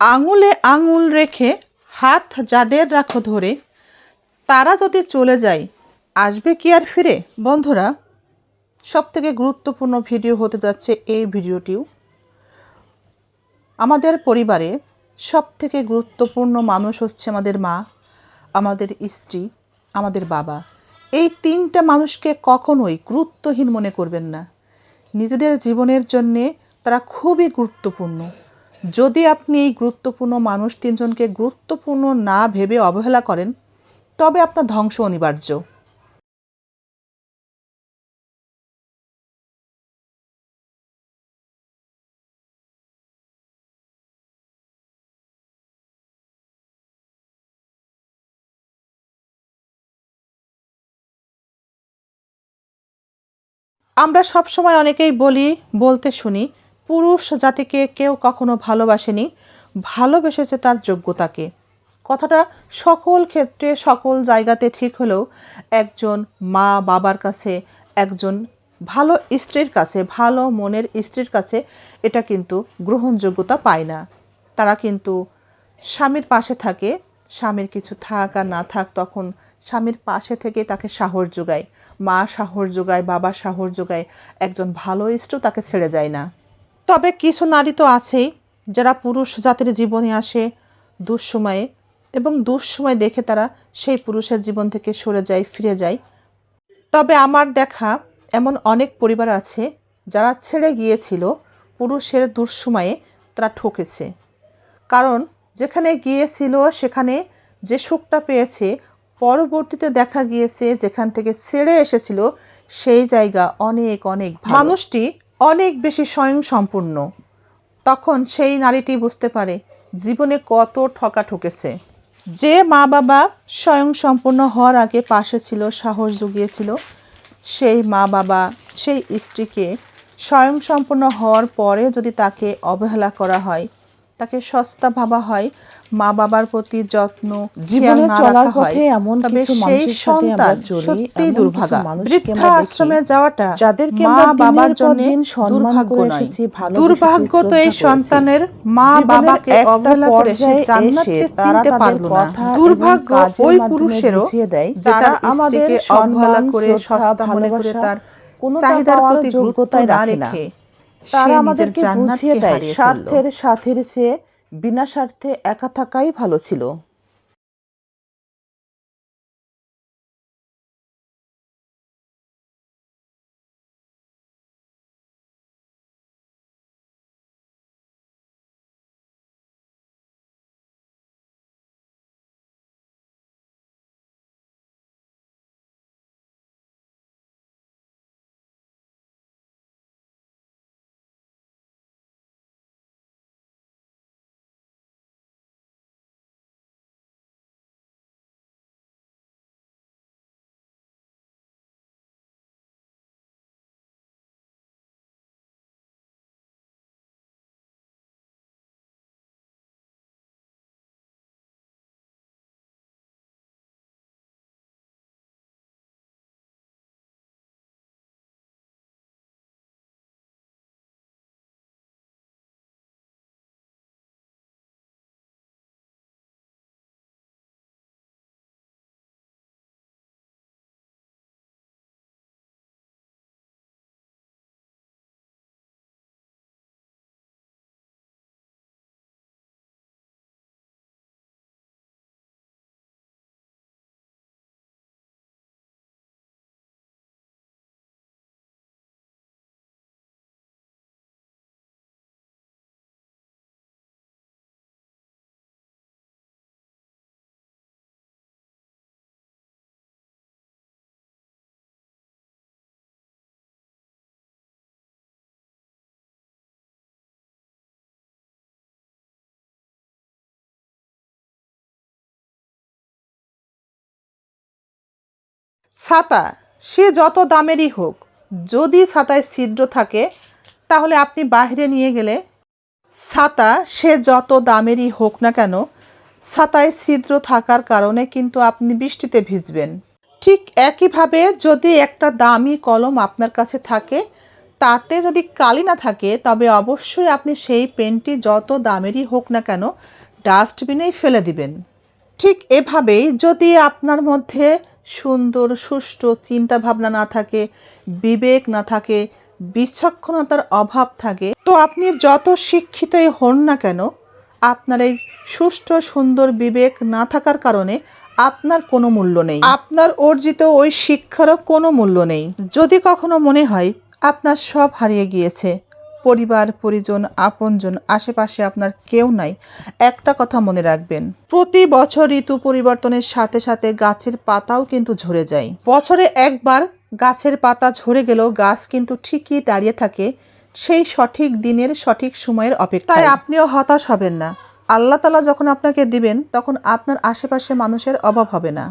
আঙুলে আঙুল রেখে হাত যাদের রাখো ধরে, তারা যদি চলে যায়, আসবে কি আর ফিরে? বন্ধুরা সব থেকে গুরুত্বপূর্ণ ভিডিও হতে যাচ্ছে এই ভিডিওটিও। আমাদের পরিবারে সব থেকে গুরুত্বপূর্ণ মানুষ হচ্ছে আমাদের মা, আমাদের স্ত্রী, আমাদের বাবা। এই তিনটা মানুষকে কখনোই গুরুত্বহীন মনে করবেন না। নিজেদের জীবনের জন্যে তারা খুবই গুরুত্বপূর্ণ। যদি আপনি এই গুরুত্বপূর্ণ মানুষ তিনজনকে গুরুত্বপূর্ণ না ভেবে অবহেলা করেন, তবে আপনার ধ্বংস অনিবার্য। আমরা সব সময় অনেকেই বলি, বলতে শুনি পুরুষ জাতিকে কেউ কখনো ভালোবাসেনি, ভালোবেসেছে তার যোগ্যতাকে। কথাটা সকল ক্ষেত্রে, সকল জায়গাতে ঠিক হলেও একজন মা বাবার কাছে, একজন ভালো স্ত্রীর কাছে, ভালো মনের স্ত্রীর কাছে এটা কিন্তু গ্রহণযোগ্যতা পায় না। তারা কিন্তু স্বামীর পাশে থাকে, স্বামীর কিছু থাক আর না থাক, তখন স্বামীর পাশে থেকে তাকে সাহস যোগায়। মা সাহস যোগায়, বাবা সাহস যোগায়, একজন ভালো স্ত্রী তাকে ছেড়ে যায় না। তবে কিছু নারী তো আছেই যারা পুরুষ জাতির জীবনে আসে দুঃসময়ে এবং দুঃসময় দেখে তারা সেই পুরুষের জীবন থেকে সরে যায়, ফিরে যায়। তবে আমার দেখা এমন অনেক পরিবার আছে যারা ছেড়ে গিয়েছিল পুরুষের দুঃসময়ে তারা ঠকেছে। কারণ যেখানে গিয়েছিল সেখানে যে সুখটা পেয়েছে, পরবর্তীতে দেখা গিয়েছে যেখান থেকে ছেড়ে এসেছিল সেই জায়গা অনেক অনেক মানুষটি অনেক বেশি স্বয়ং সম্পূর্ণ তখন সেই নারীটি বুঝতে পারে জীবনে কত ঠকা ঠকেছে। যে মা বাবা স্বয়ং সম্পূর্ণ হওয়ার আগে পাশে ছিল, সাহস জুগিয়েছিল, সেই মা বাবা সেই স্ত্রীকে স্বয়ং সম্পূর্ণ হওয়ার পরে যদি তাকে অবহেলা করা হয় তাকে সস্তা ভাবা হয় মা বাবার প্রতি যত্ন জীবনে চলার পথে এমন তবে সেই সন্তান কিছু দুর্ভাগা। বৃদ্ধা আশ্রমে যাওয়াটা যাদেরকে মা বাবার জন্য দুর্ভাগ্য নয়। দুর্ভাগ্য তো এই সন্তানের মা বাবাকে অবহেলা করে সে জান্নাতকে চিনতে পারল না। দুর্ভাগ্য ওই পুরুষেরও যে যারা তার আমাদের অবহেলা করে সস্তা মনে করে তার চাহিদার প্রতি গুরুত্ব রাখে না। রেখে তারা আমাদেরকে বুঝিয়ে দেয় স্বার্থের সাথের চেয়ে বিনা স্বার্থে একা থাকাই ভালো ছিল। ছাতা, সে যত দামেরই হোক, যদি ছাতায় ছিদ্র থাকে, তাহলে আপনি বাইরে নিয়ে গেলে ছাতা সে যত দামেরই হোক না কেন, ছাতায় ছিদ্র থাকার কারণে কিন্তু আপনি বৃষ্টিতে ভিজবেন। ঠিক একইভাবে যদি একটা দামি কলম আপনার কাছে থাকে, তাতে যদি কালি না থাকে, তবে অবশ্যই আপনি সেই পেনটি যত দামেরই হোক না কেন, ডাস্টবিনেই ফেলে দিবেন। ঠিক এভাবেই যদি আপনার মধ্যে সুন্দর, সুষ্ঠু চিন্তাভাবনা না থাকে, বিবেক না থাকে, বিচক্ষণতার অভাব থাকে। তো আপনি যত শিক্ষিতই হন না কেন, আপনার এই সুষ্ঠু, সুন্দর বিবেক না থাকার কারণে আপনার কোনো মূল্য নেই। আপনার অর্জিত ওই শিক্ষারও কোনো মূল্য নেই। যদি কখনো মনে হয় আপনার সব হারিয়ে গিয়েছে পরিবার, পরিজন, আপনজন, আশেপাশে আপনার কেউ নাই। একটা কথা মনে রাখবেন, প্রতি বছর ঋতু পরিবর্তনের সাথে সাথে গাছের পাতাও কিন্তু ঝরে যায়। বছরে একবার গাছের পাতা ঝরে গেলেও গাছ কিন্তু ঠিকই দাঁড়িয়ে থাকে, সেই সঠিক দিনের, সঠিক সময়ের অপেক্ষায়। তাই আপনিও হতাশ হবেন না। আল্লাহ তালা যখন আপনাকে দিবেন, তখন আপনার আশেপাশে মানুষের অভাব হবে না।